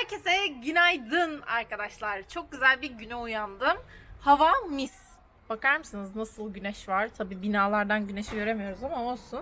Herkese günaydın arkadaşlar. Çok güzel bir güne uyandım. Hava mis. Bakar mısınız nasıl güneş var? Tabi binalardan güneşi göremiyoruz ama olsun.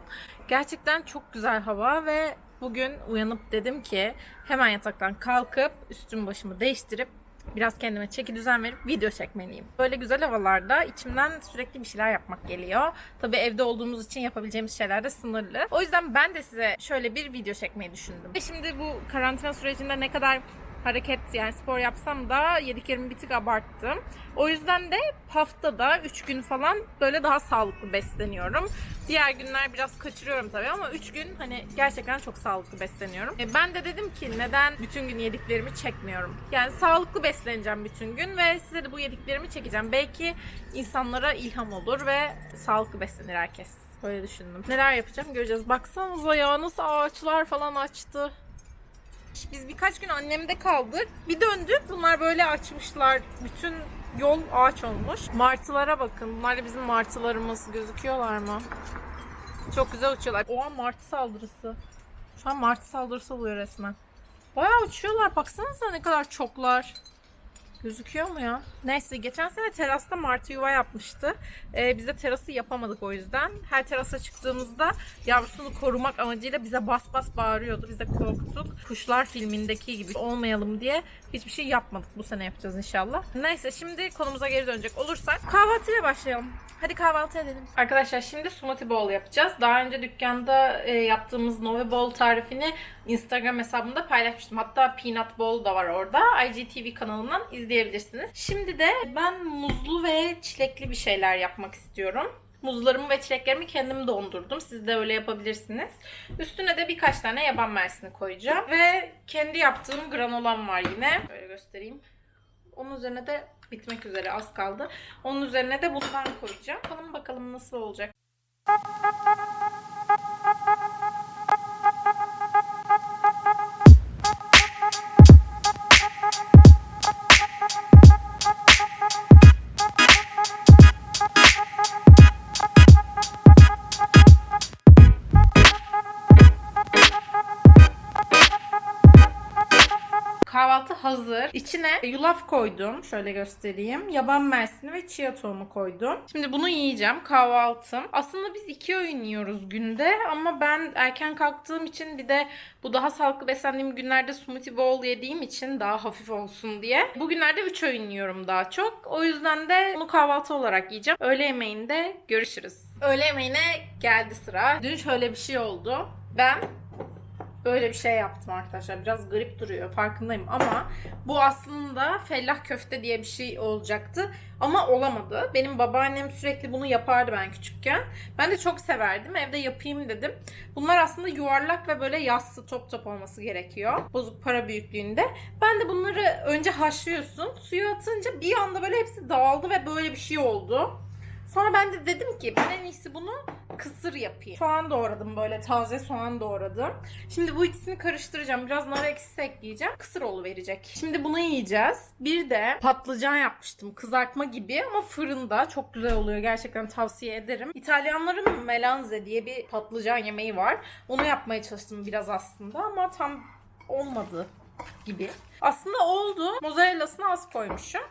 Gerçekten çok güzel hava ve bugün uyanıp dedim ki hemen yataktan kalkıp üstüm başımı değiştirip biraz kendime çeki düzen verip video çekmeliyim. Böyle güzel havalarda içimden sürekli bir şeyler yapmak geliyor. Tabii evde olduğumuz için yapabileceğimiz şeyler de sınırlı. O yüzden ben de size şöyle bir video çekmeyi düşündüm. Şimdi bu karantina sürecinde ne kadar hareket yani spor yapsam da yediklerimi bir tık abarttım. O yüzden de haftada 3 gün falan böyle daha sağlıklı besleniyorum. Diğer günler biraz kaçırıyorum tabii ama 3 gün hani gerçekten çok sağlıklı besleniyorum. E, ben de dedim ki neden bütün gün yediklerimi çekmiyorum? Yani sağlıklı besleneceğim bütün gün ve size de bu yediklerimi çekeceğim. Belki insanlara ilham olur ve sağlıklı beslenir herkes. Böyle düşündüm. Neler yapacağım göreceğiz. Baksanıza ya nasıl ağaçlar falan açtı. Biz birkaç gün annemde kaldık. Bir döndük. Bunlar böyle açmışlar. Bütün yol ağaç olmuş. Martılara bakın. Bunlar da bizim martılarımız. Gözüküyorlar mı? Çok güzel uçuyorlar. Oha martı saldırısı. Şu an martı saldırısı oluyor resmen. Bayağı uçuyorlar. Baksanıza ne kadar çoklar. Gözüküyor mu ya? Neyse geçen sene terasta martı yuva yapmıştı. Ee, biz de terası yapamadık o yüzden. Her terasa çıktığımızda yavrusunu korumak amacıyla bize bas bas bağırıyordu. Biz de korktuk. Kuşlar filmindeki gibi olmayalım diye hiçbir şey yapmadık. Bu sene yapacağız inşallah. Neyse şimdi konumuza geri dönecek olursak kahvaltıyla başlayalım. Hadi kahvaltı edelim. Arkadaşlar şimdi smoothie bowl yapacağız. Daha önce dükkanda e, yaptığımız Nove Bowl tarifini Instagram hesabımda paylaşmıştım. Hatta Peanut Bowl da var orada. IGTV kanalından izleyebilirsiniz. Şimdi de ben muzlu ve çilekli bir şeyler yapmak istiyorum. Muzlarımı ve çileklerimi kendim dondurdum. Siz de öyle yapabilirsiniz. Üstüne de birkaç tane yaban mersini koyacağım. Ve kendi yaptığım granolam var yine. Böyle göstereyim. Onun üzerine de bitmek üzere az kaldı. Onun üzerine de bundan koyacağım. Bakalım bakalım nasıl olacak. İçine yulaf koydum. Şöyle göstereyim. Yaban mersini ve chia tohumu koydum. Şimdi bunu yiyeceğim. Kahvaltım. Aslında biz iki öğün yiyoruz günde ama ben erken kalktığım için bir de bu daha sağlıklı beslendiğim günlerde smoothie bowl yediğim için daha hafif olsun diye. Bugünlerde üç öğün yiyorum daha çok. O yüzden de bunu kahvaltı olarak yiyeceğim. Öğle yemeğinde görüşürüz. Öğle yemeğine geldi sıra. Dün şöyle bir şey oldu. Ben Böyle bir şey yaptım arkadaşlar. Biraz garip duruyor farkındayım ama bu aslında fellah köfte diye bir şey olacaktı. Ama olamadı. Benim babaannem sürekli bunu yapardı ben küçükken. Ben de çok severdim. Evde yapayım dedim. Bunlar aslında yuvarlak ve böyle yassı top top olması gerekiyor. Bozuk para büyüklüğünde. Ben de bunları önce haşlıyorsun. Suya atınca bir anda böyle hepsi dağıldı ve böyle bir şey oldu. Sonra ben de dedim ki ben en iyisi bunu kısır yapayım. Soğan doğradım böyle taze soğan doğradım. Şimdi bu ikisini karıştıracağım. Biraz nar ekşisi ekleyeceğim. Kısır verecek. Şimdi bunu yiyeceğiz. Bir de patlıcan yapmıştım. Kızartma gibi ama fırında. Çok güzel oluyor. Gerçekten tavsiye ederim. İtalyanların melanze diye bir patlıcan yemeği var. Onu yapmaya çalıştım biraz aslında ama tam olmadı gibi. Aslında oldu. Mozzarellasını az koymuşum.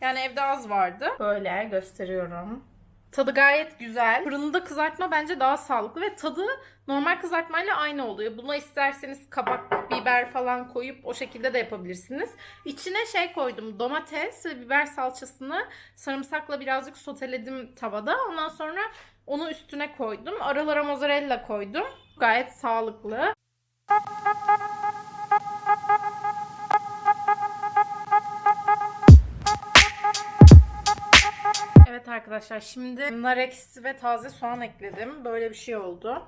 Yani evde az vardı. Böyle gösteriyorum. Tadı gayet güzel. Fırında kızartma bence daha sağlıklı ve tadı normal kızartmayla aynı oluyor. Buna isterseniz kabak, biber falan koyup o şekilde de yapabilirsiniz. İçine şey koydum. Domates ve biber salçasını sarımsakla birazcık soteledim tavada. Ondan sonra onu üstüne koydum. Aralara mozzarella koydum. Gayet sağlıklı. Arkadaşlar şimdi nar ekşisi ve taze soğan ekledim. Böyle bir şey oldu.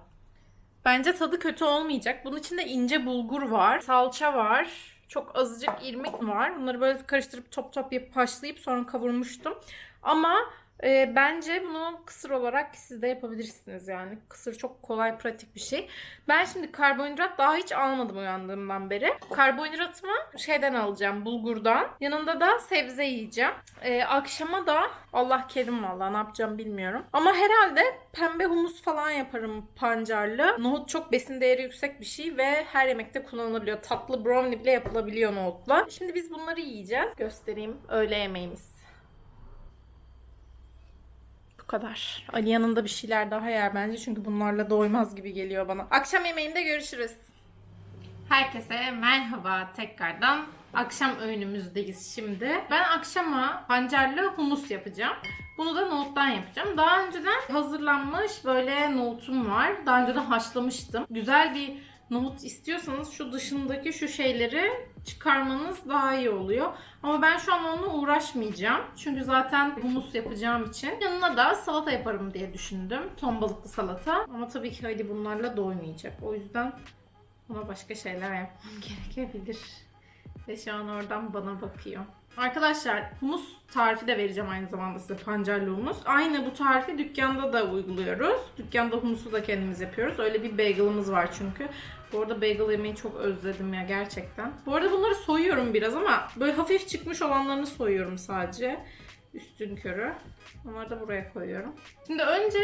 Bence tadı kötü olmayacak. Bunun içinde ince bulgur var. Salça var. Çok azıcık irmik var. Bunları böyle karıştırıp top top yapıp haşlayıp sonra kavurmuştum. Ama Ee, bence bunu kısır olarak siz de yapabilirsiniz yani. Kısır çok kolay, pratik bir şey. Ben şimdi karbonhidrat daha hiç almadım uyandığımdan beri. Karbonhidratımı şeyden alacağım, bulgurdan. Yanında da sebze yiyeceğim. Ee, akşama da Allah kerim vallahi ne yapacağım bilmiyorum. Ama herhalde pembe humus falan yaparım pancarlı. Nohut çok besin değeri yüksek bir şey ve her yemekte kullanılabiliyor. Tatlı brownie bile yapılabiliyor nohutla. Şimdi biz bunları yiyeceğiz. Göstereyim öğle yemeğimiz. Kadar. Ali yanında bir şeyler daha yer bence çünkü bunlarla doymaz gibi geliyor bana. Akşam yemeğinde görüşürüz. Herkese merhaba tekrardan. Akşam öğünümüzdeyiz şimdi. Ben akşama pancarlı humus yapacağım. Bunu da nohuttan yapacağım. Daha önceden hazırlanmış böyle nohutum var. Daha önceden haşlamıştım. Güzel bir nohut istiyorsanız şu dışındaki şu şeyleri çıkarmanız daha iyi oluyor. Ama ben şu an onunla uğraşmayacağım. Çünkü zaten humus yapacağım için. Yanına da salata yaparım diye düşündüm. Ton balıklı salata. Ama tabii ki hadi bunlarla doymayacak. O yüzden ona başka şeyler yapmam gerekebilir. Ve şu an oradan bana bakıyor. Arkadaşlar humus tarifi de vereceğim aynı zamanda size pancarlı humus. Aynı bu tarifi dükkanda da uyguluyoruz. Dükkanda humusu da kendimiz yapıyoruz. Öyle bir bagel'ımız var çünkü. Bu arada bagel yemeyi çok özledim ya gerçekten. Bu arada bunları soyuyorum biraz ama böyle hafif çıkmış olanlarını soyuyorum sadece. Üstün körü. Onları da buraya koyuyorum. Şimdi önce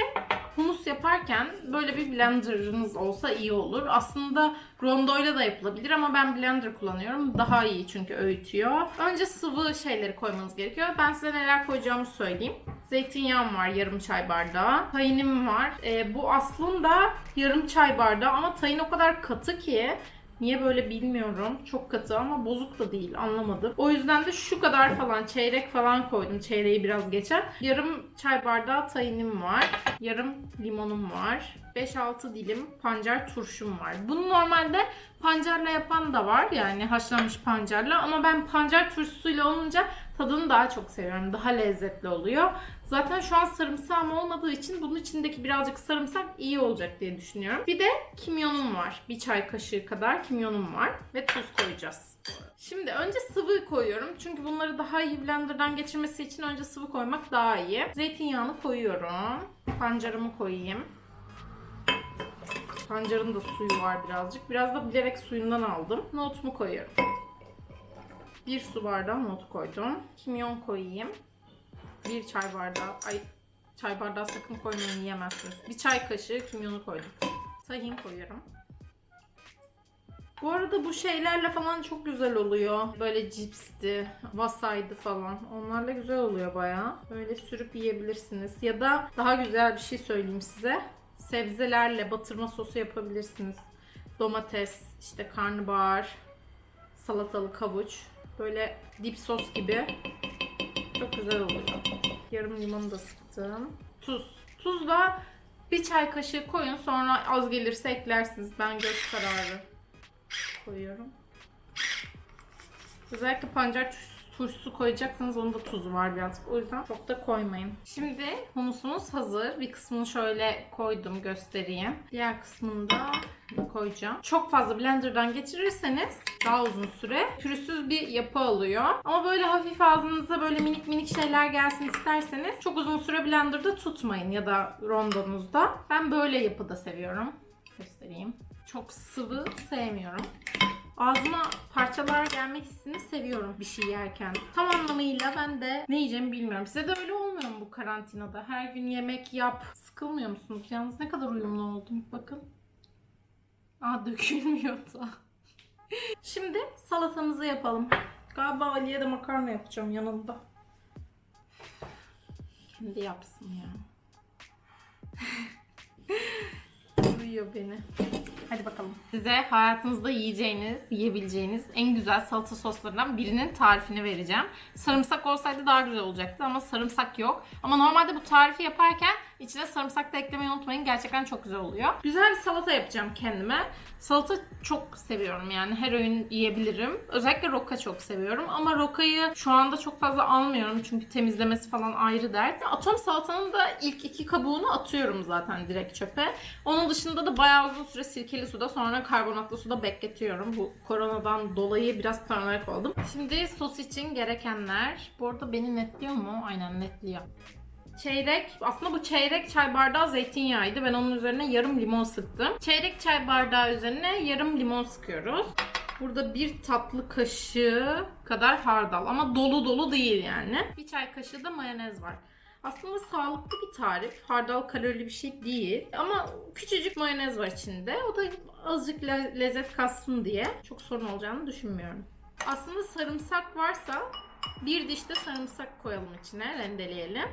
humus yaparken böyle bir blenderınız olsa iyi olur. Aslında rondoyla da yapılabilir ama ben blender kullanıyorum. Daha iyi çünkü öğütüyor. Önce sıvı şeyleri koymanız gerekiyor. Ben size neler koyacağımı söyleyeyim. Zeytinyağım var yarım çay bardağı. Tayinim var. Ee, bu aslında yarım çay bardağı ama tayin o kadar katı ki Niye böyle bilmiyorum. Çok katı ama bozuk da değil. Anlamadım. O yüzden de şu kadar falan çeyrek falan koydum. Çeyreği biraz geçer. Yarım çay bardağı tayinim var. Yarım limonum var. 5-6 dilim pancar turşum var. Bunu normalde pancarla yapan da var. Yani haşlanmış pancarla. Ama ben pancar turşusuyla olunca tadını daha çok seviyorum. Daha lezzetli oluyor. Zaten şu an sarımsağım olmadığı için bunun içindeki birazcık sarımsak iyi olacak diye düşünüyorum. Bir de kimyonum var. Bir çay kaşığı kadar kimyonum var. Ve tuz koyacağız. Şimdi önce sıvı koyuyorum. Çünkü bunları daha iyi blenderdan geçirmesi için önce sıvı koymak daha iyi. Zeytinyağını koyuyorum. Pancarımı koyayım. Pancarın da suyu var birazcık. Biraz da bilerek suyundan aldım. Nohutumu koyuyorum. Bir su bardağı nohut koydum. Kimyon koyayım. Bir çay bardağı, ay çay bardağı sakın koymayın yiyemezsiniz. Bir çay kaşığı kimyonu koydum. Tahin koyuyorum. Bu arada bu şeylerle falan çok güzel oluyor. Böyle cipsti, vasaydı falan. Onlarla güzel oluyor bayağı. Böyle sürüp yiyebilirsiniz. Ya da daha güzel bir şey söyleyeyim size. Sebzelerle batırma sosu yapabilirsiniz. Domates, işte karnabahar, salatalık havuç. Böyle dip sos gibi. Çok güzel oluyor. Yarım limonu da sıktım. Tuz. Tuz da bir çay kaşığı koyun. Sonra az gelirse eklersiniz. Ben göz kararı koyuyorum. Özellikle pancar turşusu- koyacaksanız onun da tuzu var birazcık. O yüzden çok da koymayın. Şimdi humusumuz hazır. Bir kısmını şöyle koydum göstereyim. Diğer kısmını da koyacağım. Çok fazla blenderdan geçirirseniz daha uzun süre pürüzsüz bir yapı alıyor. Ama böyle hafif ağzınıza böyle minik minik şeyler gelsin isterseniz çok uzun süre blenderda tutmayın ya da rondonuzda. Ben böyle yapıda seviyorum. Göstereyim. Çok sıvı sevmiyorum. Ağzıma parçalar gelmek hissini seviyorum bir şey yerken. Tam anlamıyla ben de ne yiyeceğimi bilmiyorum. Size de öyle olmuyor mu bu karantinada? Her gün yemek yap. Sıkılmıyor musunuz? Yalnız ne kadar uyumlu oldum. Bakın. Aa dökülmüyor da. Şimdi salatamızı yapalım. Galiba Ali'ye de makarna yapacağım yanında. Kendi yapsın ya. Duyuyor beni. Hadi bakalım. Size hayatınızda yiyeceğiniz, yiyebileceğiniz en güzel salata soslarından birinin tarifini vereceğim. Sarımsak olsaydı daha güzel olacaktı ama sarımsak yok. Ama normalde bu tarifi yaparken içine sarımsak da eklemeyi unutmayın. Gerçekten çok güzel oluyor. Güzel bir salata yapacağım kendime. Salata çok seviyorum yani her öğün yiyebilirim. Özellikle roka çok seviyorum ama rokayı şu anda çok fazla almıyorum çünkü temizlemesi falan ayrı dert. Atom salatanın da ilk iki kabuğunu atıyorum zaten direkt çöpe. Onun dışında da bayağı uzun süre sirkeli suda sonra karbonatlı suda bekletiyorum. Bu koronadan dolayı biraz paranoyak oldum. Şimdi sos için gerekenler. Bu arada beni netliyor mu? Aynen netliyor. çeyrek, aslında bu çeyrek çay bardağı zeytinyağıydı. Ben onun üzerine yarım limon sıktım. Çeyrek çay bardağı üzerine yarım limon sıkıyoruz. Burada bir tatlı kaşığı kadar hardal ama dolu dolu değil yani. Bir çay kaşığı da mayonez var. Aslında sağlıklı bir tarif. Hardal kalorili bir şey değil. Ama küçücük mayonez var içinde. O da azıcık le- lezzet katsın diye. Çok sorun olacağını düşünmüyorum. Aslında sarımsak varsa bir diş de sarımsak koyalım içine. Rendeleyelim.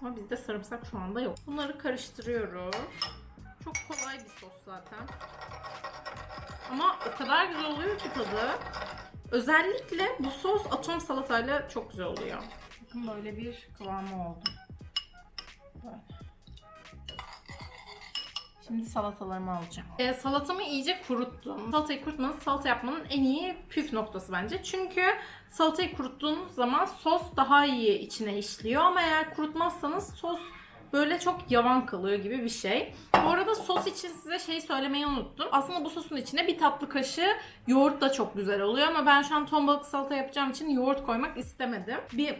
Ama bizde sarımsak şu anda yok. Bunları karıştırıyoruz. Çok kolay bir sos zaten. Ama o kadar güzel oluyor ki tadı. Özellikle bu sos atom salatayla çok güzel oluyor. Bakın böyle bir kıvamı oldu. Şimdi salatalarımı alacağım. Ee, salatamı iyice kuruttum. Salatayı kurutmanız salata yapmanın en iyi püf noktası bence. Çünkü salatayı kuruttuğunuz zaman sos daha iyi içine işliyor. Ama eğer kurutmazsanız sos böyle çok yavan kalıyor gibi bir şey. Bu arada sos için size şeyi söylemeyi unuttum. Aslında bu sosun içine bir tatlı kaşığı yoğurt da çok güzel oluyor ama ben şu an ton balık salata yapacağım için yoğurt koymak istemedim. Bir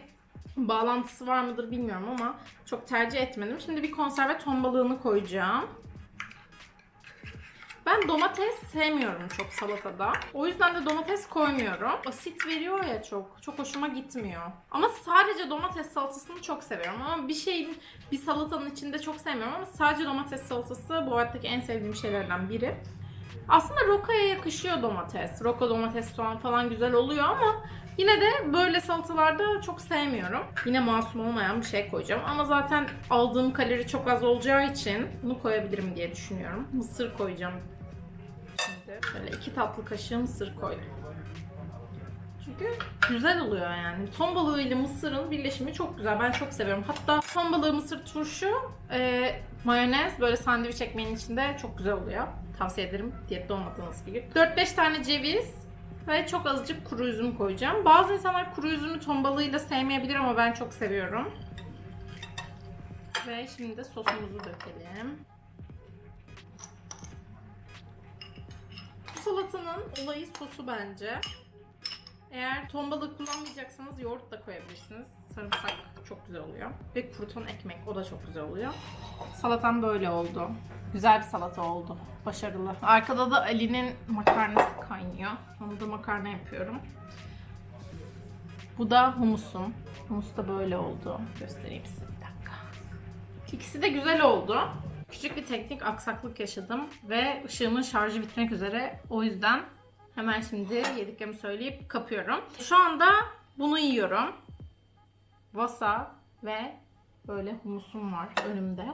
bağlantısı var mıdır bilmiyorum ama çok tercih etmedim. Şimdi bir konserve ton balığını koyacağım. Ben domates sevmiyorum çok salatada. O yüzden de domates koymuyorum. Asit veriyor ya çok. Çok hoşuma gitmiyor. Ama sadece domates salatasını çok seviyorum. Ama bir şeyin, bir salatanın içinde çok sevmiyorum ama sadece domates salatası bu hayattaki en sevdiğim şeylerden biri. Aslında rokaya yakışıyor domates. Roka domates soğan falan güzel oluyor ama yine de böyle salatalarda çok sevmiyorum. Yine masum olmayan bir şey koyacağım. Ama zaten aldığım kalori çok az olacağı için bunu koyabilirim diye düşünüyorum. Mısır koyacağım. Şimdi böyle iki tatlı kaşığı mısır koydum. Çünkü güzel oluyor yani. Ton balığı ile mısırın birleşimi çok güzel. Ben çok seviyorum. Hatta ton balığı mısır turşu, e, mayonez böyle sandviç ekmeğinin içinde çok güzel oluyor. Tavsiye ederim diyette olmadığınız bir gün. 4-5 tane ceviz ve çok azıcık kuru üzüm koyacağım. Bazı insanlar kuru üzümü ton balığıyla sevmeyebilir ama ben çok seviyorum. Ve şimdi de sosumuzu dökelim. Bu salatanın olayı sosu bence. Eğer ton balığı kullanmayacaksanız yoğurt da koyabilirsiniz. Sarımsak çok güzel oluyor. Ve kurutan ekmek o da çok güzel oluyor. Salatam böyle oldu. Güzel bir salata oldu. Başarılı. Arkada da Ali'nin makarnası kaynıyor. Onu da makarna yapıyorum. Bu da humusum. Humus da böyle oldu. Göstereyim size bir dakika. İkisi de güzel oldu. Küçük bir teknik aksaklık yaşadım ve ışığımın şarjı bitmek üzere. O yüzden hemen şimdi yediklerimi söyleyip kapıyorum. Şu anda bunu yiyorum. Vasa ve böyle humusum var önümde.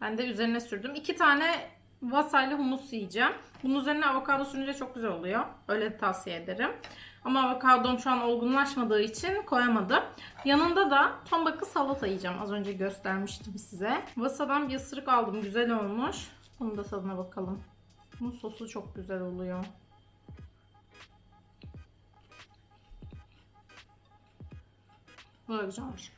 Ben de üzerine sürdüm. İki tane vasayla humus yiyeceğim. Bunun üzerine avokado sürünce çok güzel oluyor. Öyle de tavsiye ederim. Ama avokadom şu an olgunlaşmadığı için koyamadım. Yanında da ton salata yiyeceğim. Az önce göstermiştim size. Vasadan bir ısırık aldım. Güzel olmuş. Bunun da tadına bakalım. Bunun sosu çok güzel oluyor. Böyle güzelmiş.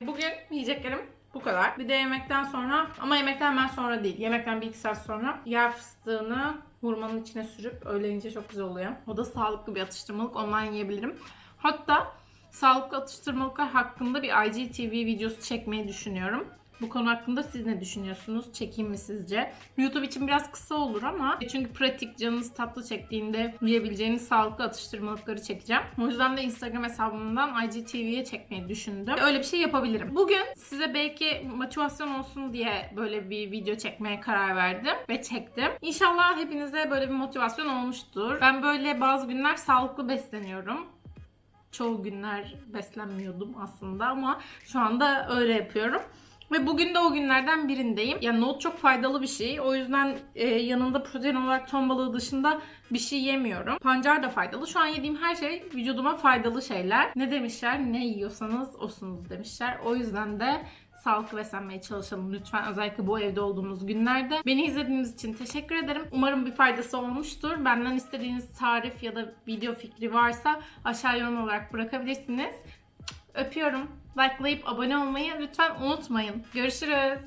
Bugün yiyeceklerim bu kadar. Bir de yemekten sonra ama yemekten hemen sonra değil. Yemekten bir iki saat sonra yer fıstığını hurmanın içine sürüp öyle yiyince çok güzel oluyor. O da sağlıklı bir atıştırmalık. Ondan yiyebilirim. Hatta sağlıklı atıştırmalıklar hakkında bir IGTV videosu çekmeyi düşünüyorum. Bu konu hakkında siz ne düşünüyorsunuz? Çekeyim mi sizce? YouTube için biraz kısa olur ama çünkü pratik canınız tatlı çektiğinde yiyebileceğiniz sağlıklı atıştırmalıkları çekeceğim. O yüzden de Instagram hesabımdan IGTV'ye çekmeyi düşündüm. Öyle bir şey yapabilirim. Bugün size belki motivasyon olsun diye böyle bir video çekmeye karar verdim ve çektim. İnşallah hepinize böyle bir motivasyon olmuştur. Ben böyle bazı günler sağlıklı besleniyorum çoğu günler beslenmiyordum aslında ama şu anda öyle yapıyorum. Ve bugün de o günlerden birindeyim. Yani nohut çok faydalı bir şey. O yüzden e, yanında protein olarak ton balığı dışında bir şey yemiyorum. Pancar da faydalı. Şu an yediğim her şey vücuduma faydalı şeyler. Ne demişler? Ne yiyorsanız osunuz demişler. O yüzden de sağlıklı beslenmeye çalışalım lütfen. Özellikle bu evde olduğumuz günlerde. Beni izlediğiniz için teşekkür ederim. Umarım bir faydası olmuştur. Benden istediğiniz tarif ya da video fikri varsa aşağı yorum olarak bırakabilirsiniz. Öpüyorum. Likelayıp abone olmayı lütfen unutmayın. Görüşürüz.